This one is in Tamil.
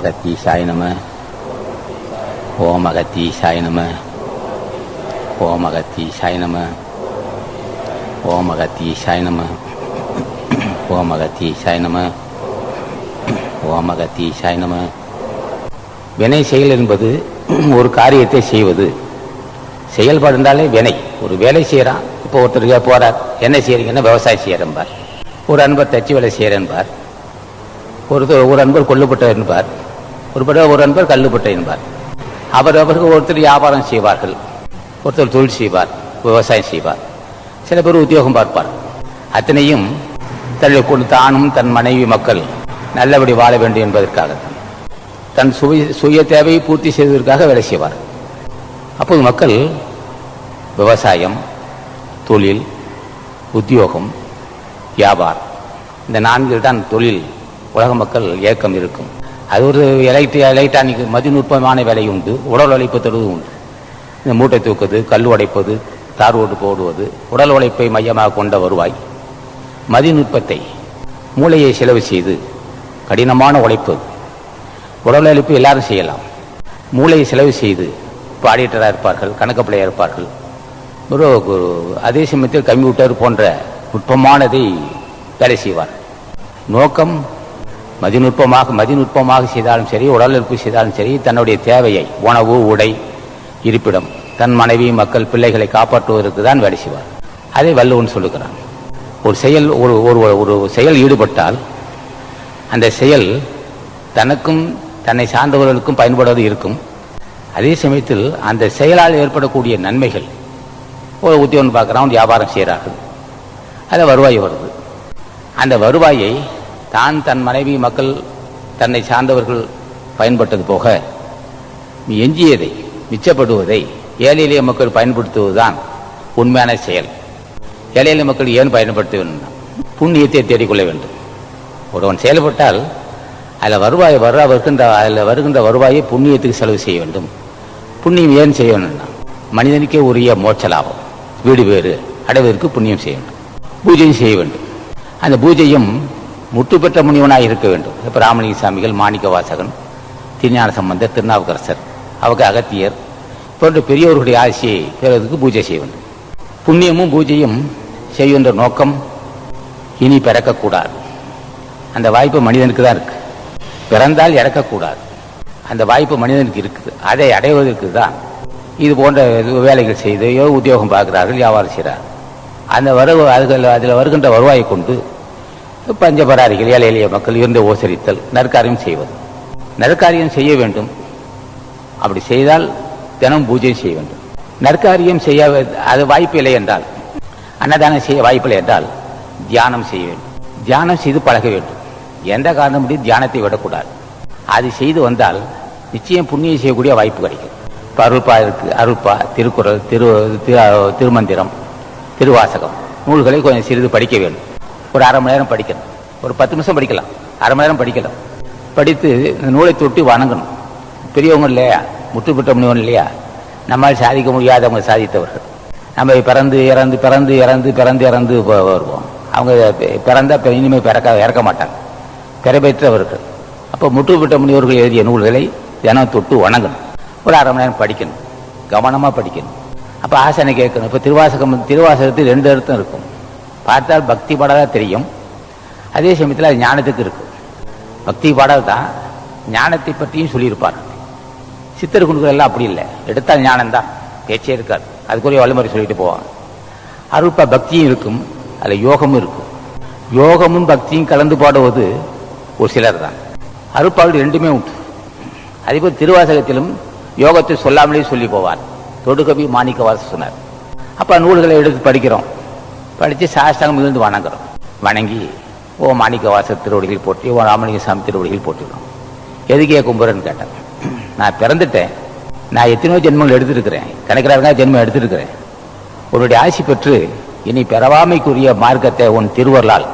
அகத்தீசாய நம ஓம் அகத்தீசாய நம ஓம் அகத்தீசாய நம ஓம் அகத்தீசாய நம ஓம் அகத்தீசாய நம ஓம் அகத்தீசாய நம வினை செயல் என்பது ஒரு காரியத்தை செய்வது. செயல்பாடு இருந்தாலே வினை. ஒரு வேலை செய்கிறான் இப்போ ஒருத்தர் போறார் என்ன செய்கிறீங்கன்னா விவசாயம் செய்யறேன்பார் ஒரு அன்பர் தச்சு வேலை செய்கிறேன்பார் ஒருத்தர் ஒரு அன்பர் கொல்லப்பட்டார் என்பார். ஒரு ஒரு அன்பர் கல்லுப்பட்ட என்பார். அவர் அவருக்கு ஒருத்தர் வியாபாரம் செய்வார்கள். ஒருத்தர் தொழில் செய்வார் விவசாயம் செய்வார். சில பேர் உத்தியோகம் பார்ப்பார். அத்தனையும் தள்ளி கொண்டு தானும் தன் மனைவி மக்கள் நல்லபடி வாழ வேண்டும் என்பதற்காக தன் சுய சுய தேவையை பூர்த்தி செய்வதற்காக வேலை செய்வார். அப்போது மக்கள் விவசாயம் தொழில் உத்தியோகம் வியாபாரம் இந்த நான்கில் தான் தொழில் உலக மக்கள் ஏக்கம் இருக்கும். அது ஒரு எலக்ட்ரி எலக்ட்ரானிக் மதிநுட்பமான வேலை உண்டு. உடல் உழைப்பு தருவது உண்டு. இந்த மூட்டை தூக்குவது கல் உடைப்பது தார் ஓட்டு போடுவது உடல் உழைப்பை மையமாக கொண்ட வருவாய். மதிநுட்பத்தை மூளையை செலவு செய்து கடினமான உழைப்பு. உடல் உழைப்பு எல்லாரும் செய்யலாம். மூளையை செலவு செய்து இப்போ ஆடிட்டராக இருப்பார்கள் கணக்கு இருப்பார்கள். ஒரு ஒரு அதே சமயத்தில் கம்ப்யூட்டர் போன்ற நுட்பமானதை வேலை செய்வார். நோக்கம் மதிநுட்பமாக மதிநுட்பமாக செய்தாலும் சரி உடல் உழைப்பு செய்தாலும் சரி தன்னுடைய தேவையை உணவு உடை இருப்பிடம் தன் மனைவி மக்கள் பிள்ளைகளை காப்பாற்றுவதற்கு தான் வேலை செய்வார். அதை வள்ளுவன் சொல்லுகிறான். ஒரு செயல் ஒரு ஒரு ஒரு செயல் ஈடுபட்டால் அந்த செயல் தனக்கும் தன்னை சார்ந்தவர்களுக்கும் பயன்படுவது இருக்கும். அதே சமயத்தில் அந்த செயலால் ஏற்படக்கூடிய நன்மைகள் ஒரு உத்தியோகம் பார்க்குறான் வியாபாரம் செய்கிறார்கள். அதில் வருவாய் வருது. அந்த வருவாயை தான் தன் மனைவி மக்கள் தன்னை சார்ந்தவர்கள் பயன்பட்டது போக எஞ்சியதை மிச்சப்படுவதை ஏழை எளிய மக்கள் பயன்படுத்துவதுதான் உண்மையான செயல். ஏழை எளிய மக்கள் ஏன் பயன்படுத்த வேண்டும் புண்ணியத்தை தேடிக்கொள்ள வேண்டும். ஒருவன் செயல்பட்டால் அதில் வருவாய் வர வருகின்ற அதில் வருகின்ற வருவாயை புண்ணியத்துக்கு செலவு செய்ய வேண்டும். புண்ணியம் ஏன் செய்ய வேண்டும்னா மனிதனுக்கே உரிய மோட்ச லாபம். வீடு வேறு அடைவதற்கு புண்ணியம் செய்ய வேண்டும். பூஜையும் செய்ய வேண்டும். அந்த பூஜையும் முற்று பெற்ற முனிவனாக இருக்க வேண்டும். இப்போ ராமலிங்க சாமிகள் மாணிக்க வாசகன் திருஞான சம்பந்தர் திருநாவுக்கரசர் அவங்க அகத்தியர் போன்ற பெரியவர்களுடைய ஆசையை பெறுவதற்கு பூஜை செய்ய வேண்டும். புண்ணியமும் பூஜையும் செய்கின்ற நோக்கம் இனி பிறக்கக்கூடாது. அந்த வாய்ப்பு மனிதனுக்கு தான் இருக்கு. பிறந்தால் இறக்கக்கூடாது. அந்த வாய்ப்பு மனிதனுக்கு இருக்குது. அதை அடைவதற்கு தான் இது போன்ற வேலைகள் செய்து உத்தியோகம் பார்க்கிறார்கள் வியாபாரம் செய்கிறார்கள். அந்த வருவ அதுகள் அதில் வருகின்ற வருவாயை கொண்டு பஞ்சபராரிகள் ஏழை எளிய மக்கள் இருந்த ஓசரித்தல் நற்காரியம் செய்வது. நற்காரியம் செய்ய வேண்டும். அப்படி செய்தால் தினம் பூஜை செய்ய வேண்டும். நற்காரியம் செய்ய அது வாய்ப்பு இல்லை என்றால் அன்னதானம் செய்ய வாய்ப்பில்லை என்றால் தியானம் செய்ய வேண்டும். தியானம் செய்து பழக வேண்டும். எந்த காரணம் முடியும் தியானத்தை விடக்கூடாது. அது செய்து வந்தால் நிச்சயம் புண்ணியம் செய்யக்கூடிய வாய்ப்பு கிடைக்கும். இப்போ அருள்பா இருக்கு அருள்பா திருக்குறள் திரு திருமந்திரம் திருவாசகம் நூல்களை கொஞ்சம் சிறிது படிக்க வேண்டும். ஒரு அரை மணி நேரம் படிக்கணும். ஒரு பத்து நிமிஷம் படிக்கலாம். அரை மணி நேரம் படிக்கலாம். படித்து இந்த நூலை தொட்டி வணங்கணும். பெரியவங்க இல்லையா? முற்றுப்பெற்ற முனிவன் இல்லையா? நம்மால் சாதிக்க முடியாதவங்க சாதித்தவர்கள். நம்ம பிறந்து இறந்து பிறந்து இறந்து பிறந்து இறந்து வருவோம். அவங்க பிறந்தா இனிமேல் பிறக்க இறக்க மாட்டாங்க. பிறப்பெற்றவர்கள் அப்போ முற்றுப்பெற்ற முனிவர்கள் எழுதிய நூல்களை தினம் தொட்டு வணங்கணும். ஒரு அரை மணி நேரம் படிக்கணும். கவனமாக படிக்கணும். அப்போ ஆசனை கேட்கணும்? இப்போ திருவாசகம் திருவாசகத்தில் ரெண்டு அர்த்தம் இருக்கும். பார்த்தால் பக்தி பாடலாக தெரியும். அதே சமயத்தில் அது ஞானத்துக்கு இருக்கு. பக்தி பாடல் தான் ஞானத்தை பற்றியும் சொல்லியிருப்பார். சித்தர் குண்டுகளெல்லாம் அப்படி இல்லை. எடுத்தால் ஞானம் தான் பேச்சே இருக்காது. அதுக்குரிய வழிமுறை சொல்லிட்டு போவாங்க. அருப்பா பக்தியும் இருக்கும். அதில் யோகமும் இருக்கும் யோகமும் பக்தியும் கலந்து பாடுவது ஒரு சிலர் தான். அருப்பாவில் ரெண்டுமே உண்டு. அதேபோல் திருவாசகத்திலும் யோகத்தை சொல்லாமலே சொல்லி போவார். தொடுகவி மாணிக்க வாச சொன்னார். அப்போ நூல்களை எடுத்து படிக்கிறோம். படித்து சாஸ்தாங்கம் இருந்து வணங்குறோம். வணங்கி ஓ மாணிக்க வாசல் திருவடிகள் போட்டி ஓ ராமலிங்க சாமி திருவடிகள் போட்டுக்கிறோம் எதுக்கே கும்புறன்னு கேட்டேன் நான் பிறந்துட்டேன். நான் எத்தனையோ ஜென்மங்கள் எடுத்திருக்கிறேன். கணக்கிறாருங்க ஜென்மம் எடுத்திருக்கிறேன். உன்னுடைய ஆசி பெற்று இனி பிறவாமைக்குரிய மார்க்கத்தை உன் திருவருளால்